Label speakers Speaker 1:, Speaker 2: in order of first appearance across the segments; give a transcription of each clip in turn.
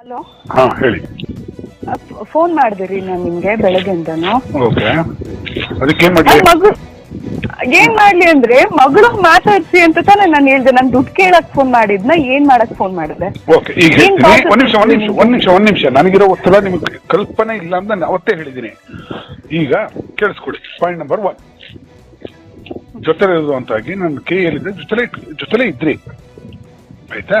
Speaker 1: Hello?
Speaker 2: ಹಾ ಹೇಳಿ.
Speaker 1: Phone ಮಾಡಿದ್ರಿ ನಾನು ನಿಮ್ಗೆ ಬೆಳಗ್ಗೆಯಿಂದನು
Speaker 2: ಓಕೆ. ಅದಕ್ಕೆ ಏನ್ ಮಾಡ್ಲಿ?
Speaker 1: ಮಗು ಏನ್ ಮಾಡ್ಲಿ ಅಂದ್ರೆ ಮಗಳು ಮಾತಾಡ್ಸಿ ಅಂತ ತಾನೇ ನಾನು ಹೇಳ್ದೆ. ನಾನು ದುಡ್ಡು ಕೇಳಕ್ ಫೋನ್ ಮಾಡಿದ್ನ ಏನ್ ಮಾಡಕ್ ಫೋನ್ ಮಾಡಿದೆ?
Speaker 2: ಓಕೆ ಈಗ
Speaker 1: ಏನ್
Speaker 2: ಒಂದ್ ನಿಮಿಷ ಒಂದ್ ನಿಮಿಷ? ಒಂದ್ ನಿಮಿಷ ಒಂದ್ ನಿಮಿಷ. ನನಗಿರೋ ಒತ್ತಡ ನಿಮ್ಗೆ ಕಲ್ಪನೆ ಇಲ್ಲ ಅಂತ ನಾನು ಅವತ್ತೇ ಹೇಳಿದ್ದೀನಿ. ಈಗ ಕೇಳಿಸ್ಕೊಡಿ. ಪಾಯಿಂಟ್ ನಂಬರ್ ಒನ್ ಜೊತೆ ಇರುವಂತಾಗಿ ನನ್ನ ಕೈಯಲ್ಲಿದ್ದೆ ಜೊತೆಲೆ ಜೊತೆ ಜೊತೆಲೆ ಇದ್ರಿ. ಆಯ್ತಾ?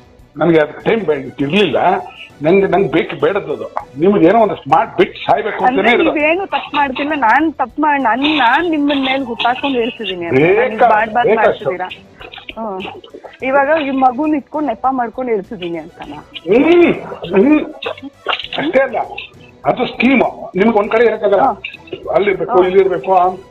Speaker 2: ನನಗೆ ಅದು ಟೈಮ್ ಇರ್ಲಿಲ್ಲ. ನಂಗೆ ನಂಗೆ ಬೇಕು ಬೇಡದ್ದು ನಿಮ್ಗೆ ಏನೋ ಒಂದು ಸ್ಮಾರ್ಟ್ ಬಿಟ್ ಸಾಯ್ಬೇಕು
Speaker 1: ಅಂದ್ರೆ
Speaker 2: ಅಂತಾನೆ
Speaker 1: ನೀವೇನು ತಪ್ಪು ಮಾಡ್ತಿಲ್ಲ ನಾನ್ ತಪ್ಪು ಮಾಡಿ ನನ್ ನಾನ್ ನಿಮ್ಮನ್ ಮೇಲೆ ಹುಟ್ಟಾಕೊಂಡು ಹೇಳ್ತಿದೀನಿ ಅಂತ.
Speaker 2: ಬೇಕಾ-
Speaker 1: ಮಾಡ್ಬಾರ್ದು
Speaker 2: ಬೇಕಷ್ಟು.
Speaker 1: ಮಾಡ್ತಿದ್ದೀರಾ? ಹ್ಮ್. ಇವಾಗ ಈ ಮಗುನ ಇಟ್ಕೊಂಡು ನೆಪ ಮಾಡ್ಕೊಂಡು ಹೇಳ್ತಿದೀನಿ ಅಂತನಾ?
Speaker 2: ಹ್ಮ್. ಹ್ಮ್. ಅಷ್ಟೇ ಅಲ್ಲ. ಅದು ಸ್ಕೀಮ್ ನಿಮ್ಗೆ ಒಂದ್ ಕಡೆ ಇರಕ್ಕಾಗಲ್ಲ ಅಲ್ಲಿರ್ಬೇಕು ಇಲ್ಲಿರ್ಬೇಕು ಆ-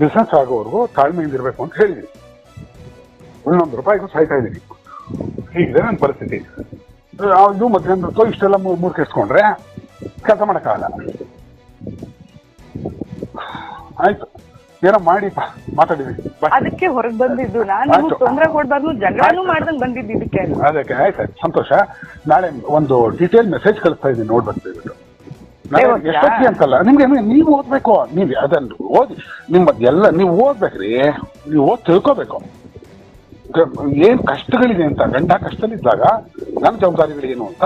Speaker 2: ಬಿಸ್ನೆಸ್ ಆಗೋವರೆಗೂ ತಾಳ್ಮೆಯಿಂದ ಇರಬೇಕು ಅಂತ ಹೇಳಿದ್ದೀನಿ ಇನ್ನೊಂದು ರೂಪಾಯಿಗೂ ಸಾಯ್ತಾ ಇದ್ದೀನಿ. ಹೀಗಿದೆ ನನ್ನ ಪರಿಸ್ಥಿತಿ. ಅದು ಮಧ್ಯಾಹ್ನ ಇಷ್ಟೆಲ್ಲ ಮೂರು ಮೂರ್ ಕೆಸ್ಕೊಂಡ್ರೆ ಕೆಲಸ ಮಾಡೋಕ್ಕಾಗಲ್ಲ. ಆಯ್ತು. ಏನೋ ಮಾಡಿ ಮಾತಾಡಿದ್ವಿ.
Speaker 1: ಅದಕ್ಕೆ ಹೊರಗೆ ಬಂದಿದ್ದು ನಾನು ತೊಂದರೆ ಕೊಡ್ಬಾರ್ದು ಜಗಳನೂ ಮಾಡ್ದಂಗ್ ಬಂದಿದ್ದು ಇದಕ್ಕೆ.
Speaker 2: ಅದಕ್ಕೆ ಆಯ್ತು ಸಂತೋಷ. ನಾಳೆ ಒಂದು ಡೀಟೇಲ್ ಮೆಸೇಜ್ ಕಳಿಸ್ತಾ ಇದ್ದೀನಿ ನೋಡ್ಬೇಕು ಎಷ್ಟೊತ್ತಿಗೆ ಅಂತಲ್ಲ. ನಿಮ್ಗೆ ನೀವು ಓದ್ಬೇಕು. ನೀವು ಅದನ್ನು ಓದಿ ನಿಮ್ ಎಲ್ಲ ನೀವು ಓದ್ಬೇಕ್ರಿ. ನೀವು ಓದ್ ತಿಳ್ಕೋಬೇಕು. ಏನ್ ಕಷ್ಟಗಳಿದೆ ಅಂತ ಗಂಡ ಕಷ್ಟದಲ್ಲಿದ್ದಾಗ ನನ್ನ ಜವಾಬ್ದಾರಿಗಳೇನು ಅಂತ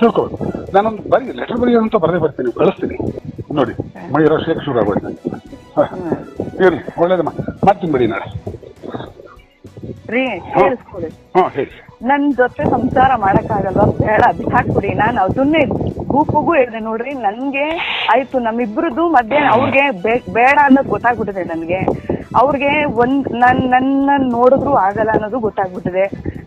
Speaker 2: ತಿಳ್ಕೋಬೇಕು. ನಾನೊಂದು ಬರೀ ಲೆಟರ್ ಬರೆಯೋದು ಅಂತ ಬರದೇ ಬರ್ತೀನಿ ಕಳಿಸ್ತೀನಿ. ನೋಡಿ ಮೈ ಶೇಕ್ ಶುರು ಆಗೋಯ್ತು. ಇರಲಿ ಒಳ್ಳೇದಮ್ಮ ಮಾಡ್ತೀನಿ ಬಿಡಿ ನಾಳೆ.
Speaker 1: ರೀ
Speaker 2: ಹಾ ಹೇಳಿ.
Speaker 1: ನನ್ ಜೊತೆ ಸಂಸಾರ ಮಾಡಕ್ಕಾಗಲ್ವಾ ಬೇಡ ಬಿಟ್ಟಾಕ್ಬಿಡಿ ನಾನು ಅದನ್ನೇ ಗೂಪುಗೂ ಹೇಳಿದೆ ನೋಡ್ರಿ, ನನ್ಗೆ ಆಯ್ತು ನಮ್ಮಿಬ್ರದ್ದು ಮಧ್ಯೆ ಅವ್ರಿಗೆ ಬೇಡ ಅನ್ನೋದು ಗೊತ್ತಾಗ್ಬಿಟ್ಟಿದೆ ನನ್ಗೆ. ಅವ್ರಿಗೆ ಒಂದ್, ನನ್ ನನ್ನ ನೋಡಿದ್ರು ಆಗಲ್ಲ ಅನ್ನೋದು ಗೊತ್ತಾಗ್ಬಿಟ್ಟಿದೆ.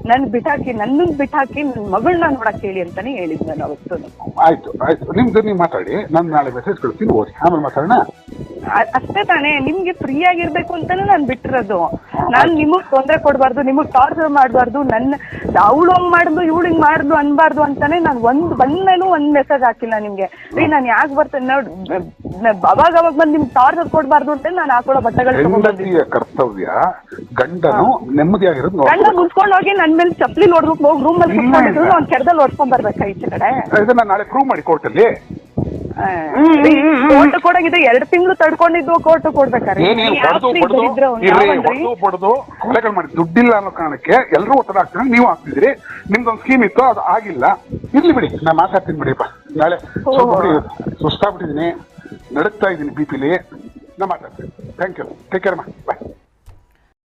Speaker 1: ನನ್ ಬಿಟ್ಟಾಕಿ ನನ್ನನ್ ಬಿಟ್ಟಾಕಿ ನನ್ ಮಗಳನ್ನ ನೋಡಕ್ ಹೇಳಿ ಅಂತಾನೆ ಹೇಳಿದ್ ನಾನು ಅವತ್ತು.
Speaker 2: ಆಯ್ತು ಆಯ್ತು. ನಿಮ್ದು, ನೀವು ಮಾತಾಡಿ. ನಾನು ನಾಳೆ ಮೆಸೇಜ್ ಕಳಿಸ್ತೀನಿ ಓದಿ ಆಮೇಲೆ ಮಾತಾಡೋಣ?
Speaker 1: ಅಷ್ಟೇ ತಾನೇ ನಿಮ್ಗೆ ಫ್ರೀ ಆಗಿರ್ಬೇಕು ಅಂತಾನೆ ನಾನ್ ಬಿಟ್ಟಿರೋದು. ನಾನ್ ನಿಮಗ್ ತೊಂದ್ರೆ ಕೊಡ್ಬಾರ್ದು ನಿಮಗ್ ಟಾರ್ಚರ್ ಮಾಡ್ಬಾರ್ದು ನನ್ನ ಅವಳು ಹಂಗ್ ಮಾಡ್ದು ಇವಳು ಹಿಂಗ್ ಮಾಡ್ದು ಅನ್ಬಾರ್ದು ಅಂತಾನೆ ನಾನ್ ಒಂದ್ ಬಂದ್ಮೇಲೂ ಒಂದ್ ಮೆಸೇಜ್ ಹಾಕಿಲ್ಲ ನಿಮ್ಗೆ. ರೀ ನಾನ್ ಯಾಕೆ ಬರ್ತೇನೆ ನೋಡ್ ಅವಾಗ ಅವಾಗ ಬಂದ್ ನಿಮ್ಗೆ ಟಾರ್ಚರ್ ಕೊಡ್ಬಾರ್ದು ಅಂತ ನಾನು ಹಾಕೊಳ್ಳೋ ಬಟ್ಟೆಗಳು
Speaker 2: ಕರ್ತವ್ಯ ಗಂಡನು ನೆಮ್ಮದಿಯಾಗಿರೋದು
Speaker 1: ಗಂಡ
Speaker 2: ನೋಡ್ಬೇಕು
Speaker 1: ಹೋಗಿ ನನ್ ಮೇಲೆ ಚಪ್ಪಲಿ ನೋಡ್ಬೇಕು ಹೋಗಿ ರೂಮ್ ಅಲ್ಲಿ ಕುತ್ಕೊಂಡಿದ್ರು. ಅವ್ನ್ ಕೆರದಲ್ಲಿ ಹೊಡ್ಕೊಂಡ್ ಬರ್ಬೇಕಾ ಈಚೆ ಕಡೆ
Speaker 2: ನಾಳೆ ಪ್ರೂವ್ ಮಾಡಿ ಕೋರ್ಟಲ್ಲಿ
Speaker 1: ಕೋರ್ಟ್ ಕೊಡಂಗಿದ್ರೆ ಎರಡು ತಿಂಗಳು ತಡ್ಕೊಂಡಿದ್ದು ಕೋರ್ಟ್ ಕೊಡ್ಬೇಕಾರೆ.
Speaker 2: ಏನೇನು ಹೊಡೆದು ಬಡ್ದು ಇರ್ರಿ ಹೊಡೆದು ಬಡ್ದು ಕೊಲೆಗಳು ಮಾಡಿ. ದುಡ್ಡಿಲ್ಲ ಅನ್ನೋ ಕಾರಣಕ್ಕೆ ಎಲ್ಲರೂ ಒತ್ತಡ ಹಾಕ್ತಾರೆ. ನೀವು ಹಾಕ್ತಿದ್ರಿ ನಿಮ್ದೊಂದು ಸ್ಕೀಮ್ ಇತ್ತು ಅದು ಆಗಿಲ್ಲ. ಇರ್ಲಿ ಬಿಡಿ. ನಾ ಮಾತಾಡ್ತೀನಿ ಬಿಡಿಪ್ಪ ನಾಳೆ ಸುಸ್ತಾಗ್ಬಿಟ್ಟಿದ್ದೀನಿ. ನಡುಕ್ತಾ ಇದ್ದೀನಿ ಬಿ ಪಿಲಿ ನಾ ಮಾತಾಡ್ತೀನಿ. ಥ್ಯಾಂಕ್ ಯು ಟೇಕ್ ಕೇರ್ ಮಾ. ಬಾಯ್